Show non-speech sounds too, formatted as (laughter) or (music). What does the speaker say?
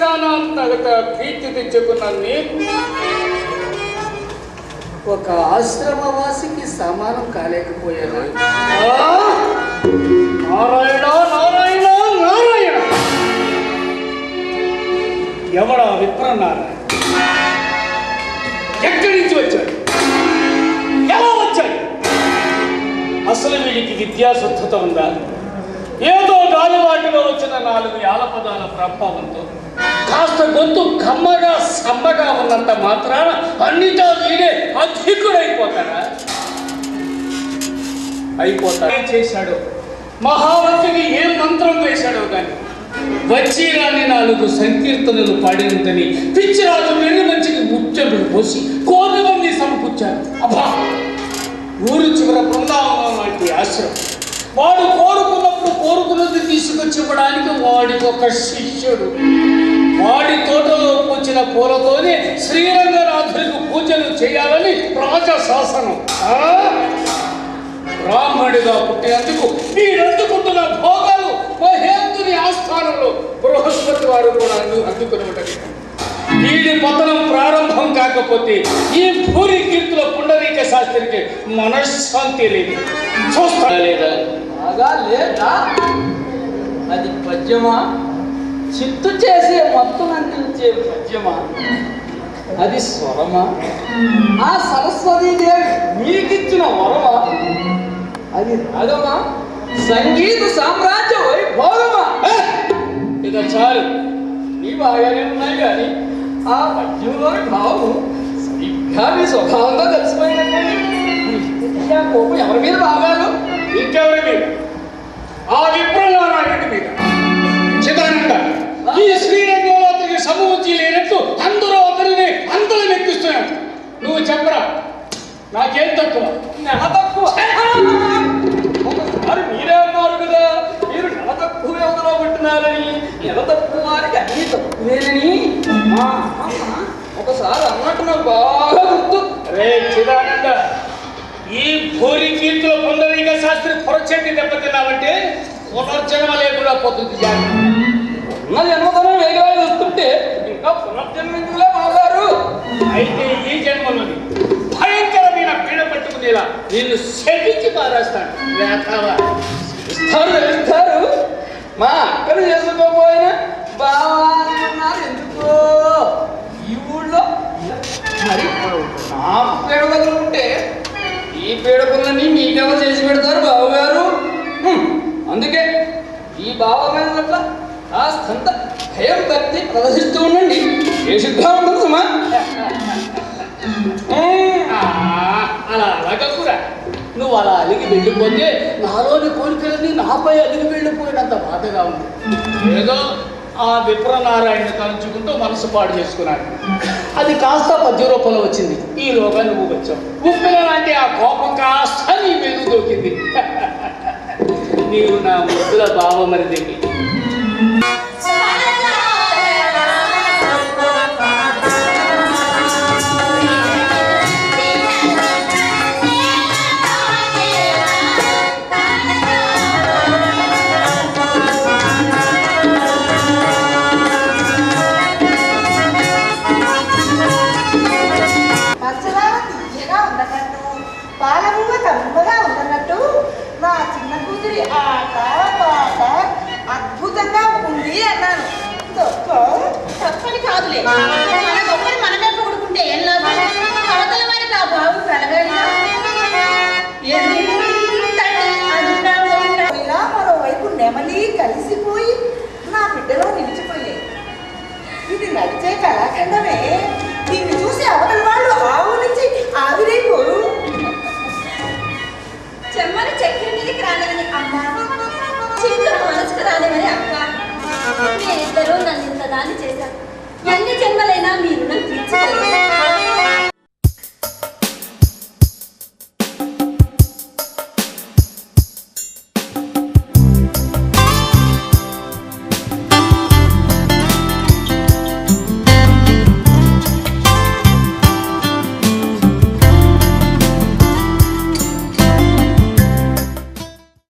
చానంతగత కీర్తి తెచ్చుకున్న నీకు ఒక ఆశ్రమవాసికి సమానం కాలేకపోయాను! నారాయణ నారాయణ నారాయణ! ఎవడా విప్రనారాయణ? ఎక్కడి నుంచి వచ్చాడు? ఎలా వచ్చాడు? అసలు వీడికి విద్యాశుద్ధత ఉందా? ఏదో గాలివాటిలో వచ్చిన నాలుగు యాలపదాల ప్రభావంతో కాస్త గొంతు కమ్మగా సమ్మగా ఉన్నంత మాత్రాన అన్నిటా వీడే అధికుడైపోతాడా? అయిపోతాడు? చేశాడు? మహావతికి ఏం మంత్రం వేశాడో కానీ వచ్చి రాని నాలుగు సంకీర్తనలు పాడినంతని పిచ్చిరాజు వెన్ను మంచికి ముచ్చములు పోసి కోటి సమకూర్చారు. అబ్బా! ఊరు చివర బృందావనం లాంటి ఆశ్రమం. వాడు కోరుకున్నప్పుడు కోరుకున్నది తీసుకొచ్చివ్వడానికి వాడికి ఒక శిష్యుడు. మాడి తోటలో పూచిన పూలతోనే శ్రీరంగనాథుడికి పూజలు చేయాలని రాజశాసనం. ఆ? బ్రాహ్మణుడిగా పుట్టినందుకు వీరందుకుంటున్న భోగాలు మహేంద్రుని ఆస్థానంలో బృహస్పతి వారు కూడా అందు అందుకుని ఉండదు వీడి పతనం ప్రారంభం కాకపోతే ఈ భూరి కీర్తుల పుండరీక శాస్త్రికి మనశ్శాంతి లేదు. చూస్తా. లేదా? లేదా? అది పద్యమా? చిత్తు చేసే మొత్తం అందించే పద్యమా అది స్వరమా? ఆ సరస్వతీదేవి మీకిచ్చిన వరమా? అది రాగమా? సంగీత సామ్రాజ్య వైభోగమా? ఏ? ఇక చాలు. నీ బాగానే ఉన్నాయి కానీ ఆ పద్యంలోని భావము సరిగ్గా మీ స్వభావంతో కలిసిపోయినట్టు కోపం ఎవరి మీద బాగా ఒకసారి అన్నట్టు నాకు బాగా గుర్తు. రే చిదానంద ఈ భూరి కీర్తిలో పుండరీక శాస్త్రి పొరచెట్టి దెబ్బతిన్నావంటే పునర్జన్మ లేకుండా పోతుంది. ఉన్న జన్మతనం వేగరాలు వస్తుంటే ఇంకా పునర్జన్మించులే బాగారు అయితే ఈ జన్మలోని భయంకరమైన పీడ పట్టుకునేలా నిన్ను శపించి పారేస్తాను. వేతావా ఇస్తారు ఇస్తారు. మా అక్కను చేసుకోపోయినా బాగున్నారు ఎందుకో? నా పేడకలు ఉంటే ఈ పేడకులని మీకెవరు చేసి పెడతారు బావగారు? అందుకే ఈ బావ పట్ల కాస్తంత భయం భక్తి ప్రదర్శిస్తూ ఉండండి. ఏ ఉంటుంది సుమా. ఆ, అలా అలగకురా నువ్వు అలా అలిగి వెళ్ళిపోతే నాలోని కోరికలన్నీ నాపై అలిగి వెళ్ళిపోయినంత బాధగా ఉంది. ఏదో ఆ విప్రనారాయణ తలంచుకుంటూ మనసు పాడు చేసుకున్నాడు. అది కాస్త పద్య రూపంలో వచ్చింది. లోగా నువ్వు వచ్చావు. ఉప్పిన లాంటి ఆ కోపం కాస్త నీ మీద దొక్కింది (laughs) నీవు నా ముద్దుల బావమరిదికి పాట అద్భుతంగా ఉంది అన్నాను తప్ప తప్పని కాదులే